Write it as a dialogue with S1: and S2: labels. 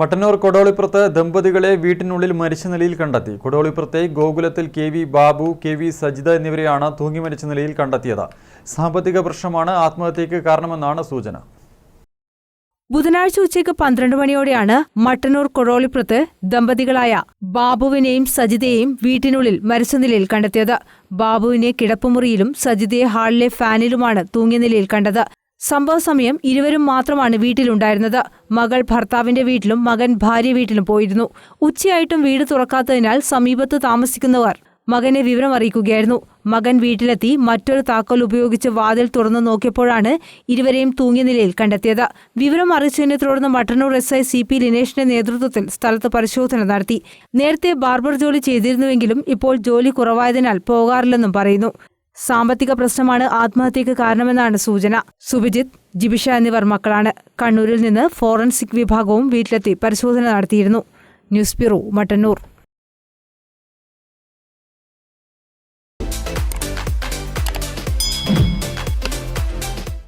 S1: മട്ടന്നൂർ കൊടോളിപ്പുറത്ത് ദമ്പതികളെ വീട്ടിനുള്ളിൽ മരിച്ച നിലയിൽ കണ്ടെത്തി. കൊടോളിപ്പുറത്തെ ഗോകുലത്തിൽ K V Babu K V Sajitha എന്നിവരെയാണ് തൂങ്ങി മരിച്ച നിലയിൽ കണ്ടെത്തിയത്. സാമ്പത്തിക പ്രശ്നമാണ് ആത്മഹത്യയ്ക്ക് കാരണമെന്നാണ് സൂചന.
S2: ബുധനാഴ്ച ഉച്ചയ്ക്ക് പന്ത്രണ്ട് മണിയോടെയാണ് മട്ടന്നൂർ കൊടോളിപ്പുറത്ത് ദമ്പതികളായ ബാബുവിനെയും സജിതയെയും വീട്ടിനുള്ളിൽ മരിച്ച നിലയിൽ കണ്ടെത്തിയത്. ബാബുവിനെ കിടപ്പുമുറിയിലും സജിതയെ ഹാളിലെ ഫാനിലുമാണ് തൂങ്ങിയ നിലയിൽ കണ്ടത്. സംഭവ സമയം ഇരുവരും മാത്രമാണ് വീട്ടിലുണ്ടായിരുന്നത്. മകൾ ഭർത്താവിന്റെ വീട്ടിലും മകൻ ഭാര്യ വീട്ടിലും പോയിരുന്നു. ഉച്ചയായിട്ടും വീട് തുറക്കാത്തതിനാൽ സമീപത്ത് താമസിക്കുന്നവർ മകനെ വിവരം അറിയിക്കുകയായിരുന്നു. മകൻ വീട്ടിലെത്തി മറ്റൊരു താക്കോൽ ഉപയോഗിച്ച് വാതിൽ തുറന്നു നോക്കിയപ്പോഴാണ് ഇരുവരെയും തൂങ്ങിയ നിലയിൽ കണ്ടെത്തിയത്. വിവരം അറിയിച്ചതിനെ തുടർന്ന് Mattannur S I C P ലിനേഷിന്റെ നേതൃത്വത്തിൽ സ്ഥലത്ത് പരിശോധന നടത്തി. നേരത്തെ ബാർബർ ജോലി ചെയ്തിരുന്നുവെങ്കിലും ഇപ്പോൾ ജോലി കുറവായതിനാൽ പോകാറില്ലെന്നും പറയുന്നു. സാമ്പത്തിക പ്രശ്നമാണ് ആത്മഹത്യക്ക് കാരണമെന്നാണ് സൂചന. സുഭിജിത്ത് ജിബിഷ എന്നിവർ മക്കളാണ്. കണ്ണൂരിൽ നിന്ന് ഫോറൻസിക് വിഭാഗവും വീട്ടിലെത്തി പരിശോധന നടത്തിയിരുന്നു. News bureau Mattannur.